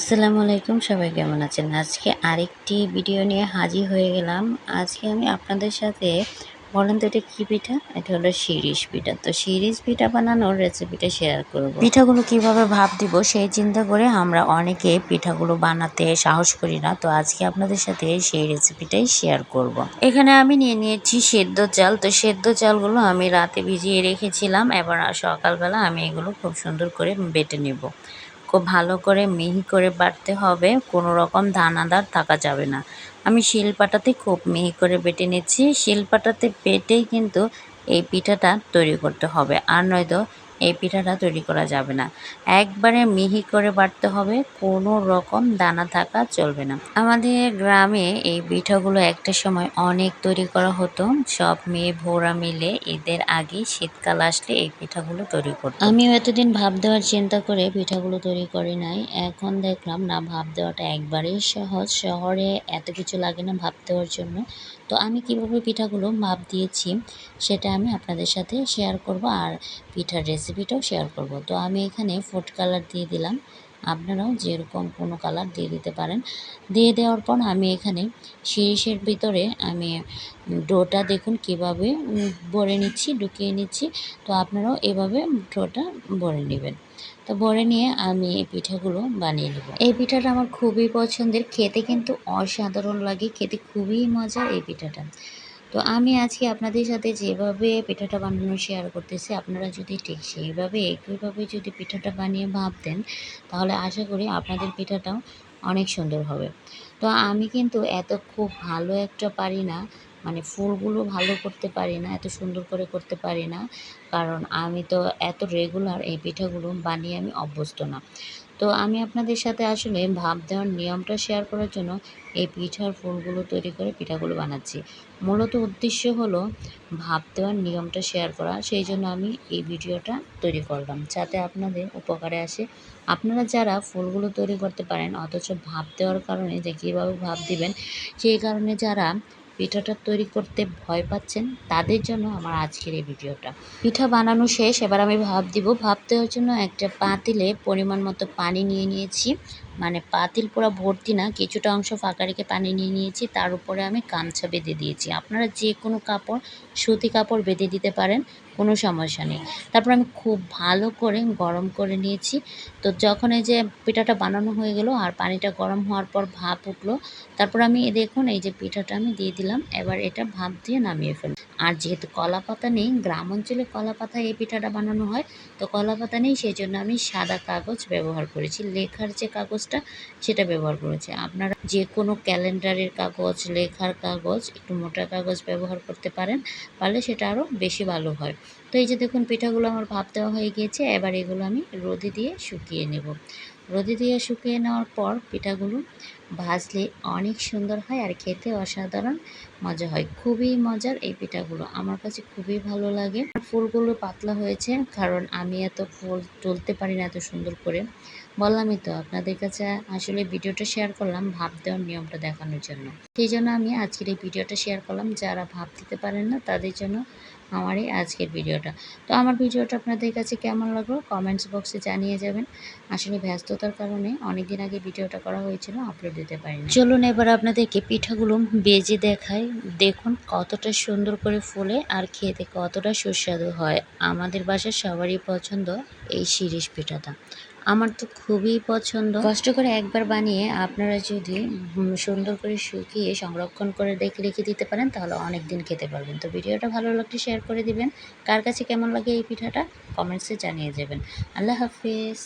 আসসালামু আলাইকুম, সবাই কেমন আছেন? আজকে আরেকটি ভিডিও নিয়ে হাজির হয়ে গেলাম। আজকে আমি আপনাদের সাথে বলেন তো এটা কী পিঠা? এটা হলো শিরিষ পিঠা। তো শিরিষ পিঠা বানানোর রেসিপিটা শেয়ার করব। পিঠাগুলো কীভাবে ভাব দিব সেই চিন্তা করে আমরা অনেকে পিঠাগুলো বানাতে সাহস করি না। তো আজকে আপনাদের সাথে সেই রেসিপিটাই শেয়ার করব। এখানে আমি নিয়ে নিয়েছি সেদ্ধ চাল। তো সেদ্ধ চালগুলো আমি রাতে ভিজিয়ে রেখেছিলাম। এবার সকালবেলা আমি এগুলো খুব সুন্দর করে বেটে নেব। খুব ভালো করে মিহি করে বাটতে হবে কোনো রকম দানাদার থাকা যাবে না। আমি শিলপাটাতে খুব মিহি করে বেটে নিচ্ছি। শিলপাটাতে বেটেই কিন্তু এই পিঠাটা তৈরি করতে হবে। আর নয়তো এই পিঠাটা তৈরি করা যাবে না। একবারে মিহি করে বাটতে হবে, কোনো রকম দানা থাকা চলবে না। আমাদের গ্রামে এই পিঠাগুলো একটা সময় অনেক তৈরি করা হতো, সব মেয়ে ভোরা মিলে ঈদের আগে শীতকাল আসলে এই পিঠাগুলো তৈরি করতো। আমিও এতদিন ভাব দেওয়ার চিন্তা করে পিঠাগুলো তৈরি করি নাই, এখন দেখলাম না, ভাব দেওয়াটা একবারেই সহজ, শহরে এত কিছু লাগে না ভাব দেওয়ার জন্য। তো আমি কীভাবে পিঠাগুলো ভাব দিয়েছি, সেটা আমি আপনাদের সাথে শেয়ার করব, আর পিঠার রেসিপিটাও শেয়ার করব। তো আমি এখানে ফুড কালার দিয়ে দিলাম। আপনারাও যেরকম কোনো কালার দিয়ে দিতে পারেন। দিয়ে দেওয়ার পর আমি এখানে শিরিষের ভিতরে আমি ডোটা দেখুন কীভাবে ভরে নিচ্ছি, ঢুকিয়ে নিচ্ছি। তো আপনারাও এভাবে ডোটা ভরে নেবেন। তো ভরে নিয়ে আমি এই পিঠাগুলো বানিয়ে নেব। এই পিঠাটা আমার খুবই পছন্দের। খেতে কিন্তু অসাধারণ লাগে। খেতে খুবই মজার এই পিঠাটা। তো আমি আজকে আপনাদের সাথে যেভাবে পিঠাটা বানানো শেয়ার করতেছি, আপনারা যদি ঠিক সেইভাবে, একইভাবে যদি পিঠাটা বানিয়ে ভাবতেন, তাহলে আশা করি আপনাদের পিঠাটাও অনেক সুন্দর হবে। তো আমি কিন্তু এত খুব ভালো একটা পারি না মানে ফুলগুলো ভালো করতে পারি না, এত সুন্দর করে করতে পারি না, কারণ আমি তো এত রেগুলার এই পিঠাগুলো বানিয়ে আমি অভ্যস্ত না। তো আমি আপনাদের সাথে আসলে ভাব দেওয়ার নিয়মটা শেয়ার করার জন্য এই পিঠার ফুলগুলো তৈরি করে পিঠাগুলো বানাচ্ছি। মূলত উদ্দেশ্য হলো ভাব দেওয়ার নিয়মটা শেয়ার করা, সেই জন্য আমি এই ভিডিওটা তৈরি করলাম। যাতে আপনাদের উপকারে আসে। আপনারা যারা ফুলগুলো তৈরি করতে পারেন, অথচ ভাব দেওয়ার কারণে যে কীভাবে ভাব দিবেন, সেই কারণে যারা পিঠাটা তৈরি করতে ভয় পাচ্ছেন, তাদের জন্য আমার আজকের এই ভিডিওটা। পিঠা বানানো শেষ, এবার আমি ভাব দিব। ভাব দেওয়ার জন্য একটা পাতিলে পরিমাণ মতো পানি নিয়ে নিয়েছি। মানে পাতিল পুরো ভর্তি না, কিছুটা অংশ ফাঁকা রেখে পানি নিয়ে নিয়েছি, তার উপরে আমি গামছা বেঁধে দিয়েছি। আপনারা যে কোনো কাপড়, সুতি কাপড় বেঁধে দিতে পারেন, কোনো সমস্যা নেই। তারপর আমি খুব ভালো করে গরম করে নিয়েছি। তো যখন এই যে পিঠাটা বানানো হয়ে গেল আর পানিটা গরম হওয়ার পর ভাপ উঠল, তারপর আমি দেখুন, এই যে পিঠাটা আমি দিয়ে দিলাম, এবার এটা ভাপ দিয়ে নামিয়ে ফেলব। আর যেহেতু কলা পাতা নেই, গ্রাম অঞ্চলে কলা পাতায় এই পিঠাটা বানানো হয়, তো কলা পাতা নেই সেই জন্য আমি সাদা কাগজ ব্যবহার করেছি। লেখার যে কাগজটা সেটা ব্যবহার করেছি। আপনারা যে কোনো ক্যালেন্ডারের কাগজ, লেখার কাগজ, একটু মোটা কাগজ ব্যবহার করতে পারেন, পারলে সেটা আরও বেশি ভালো হয়। তো এই যে দেখুন, পিঠাগুলো আমার ভাপ দেওয়া হয়ে গিয়েছে, এবার এগুলো আমি রোদে দিয়ে শুকিয়ে নেব। রোদে দিয়ে শুকিয়ে নেওয়ার পর পিঠাগুলো ভাজলে অনেক সুন্দর হয় আর খেতে অসাধারণ মজা হয়। খুবই মজার এই পিঠাগুলো। আমার কাছে খুবই ভালো লাগে। ফুলগুলো পাতলা হয়েছে কারণ আমি এত ফুল তুলতে পারি না এত সুন্দর করে। বললামই তো, আপনাদের কাছে আসলে ভিডিওটা শেয়ার করলাম ভাব দেওয়ার নিয়মটা দেখানোর জন্য। সেই জন্য আমি আজকের এই ভিডিওটা শেয়ার করলাম। যারা ভাব দিতে পারেন না তাদের জন্য আমার এই আজকের ভিডিওটা। তো আমার ভিডিওটা আপনাদের কাছে কেমন লাগল কমেন্টস বক্সে জানিয়ে যাবেন। আসলে ব্যস্ততার কারণে অনেক দিন আগে ভিডিওটা করা হয়েছিল আপলোড দিতে পারিনি। চলুন এবার আপনাদেরকে পিঠাগুলো বেজে দেখাই। দেখুন কতটা সুন্দর করে ফুলে আর খেতে কতটা সুস্বাদু হয়। আমাদের বাসার সবারই পছন্দ এই শিরিষ পিঠাটা। আমার তো খুবই পছন্দ। কষ্ট করে একবার বানিয়ে আপনারা যদি সুন্দর করে শুকিয়ে সংরক্ষণ করে রেখে রেখে দিতে পারেন, তাহলে অনেক দিন খেতে পারবেন। তো ভিডিওটা ভালো লাগলে শেয়ার করে দিবেন। কার কাছে কেমন লাগে এই পিঠাটা? কমেন্টসে জানিয়ে যাবেন আল্লাহ হাফিজ।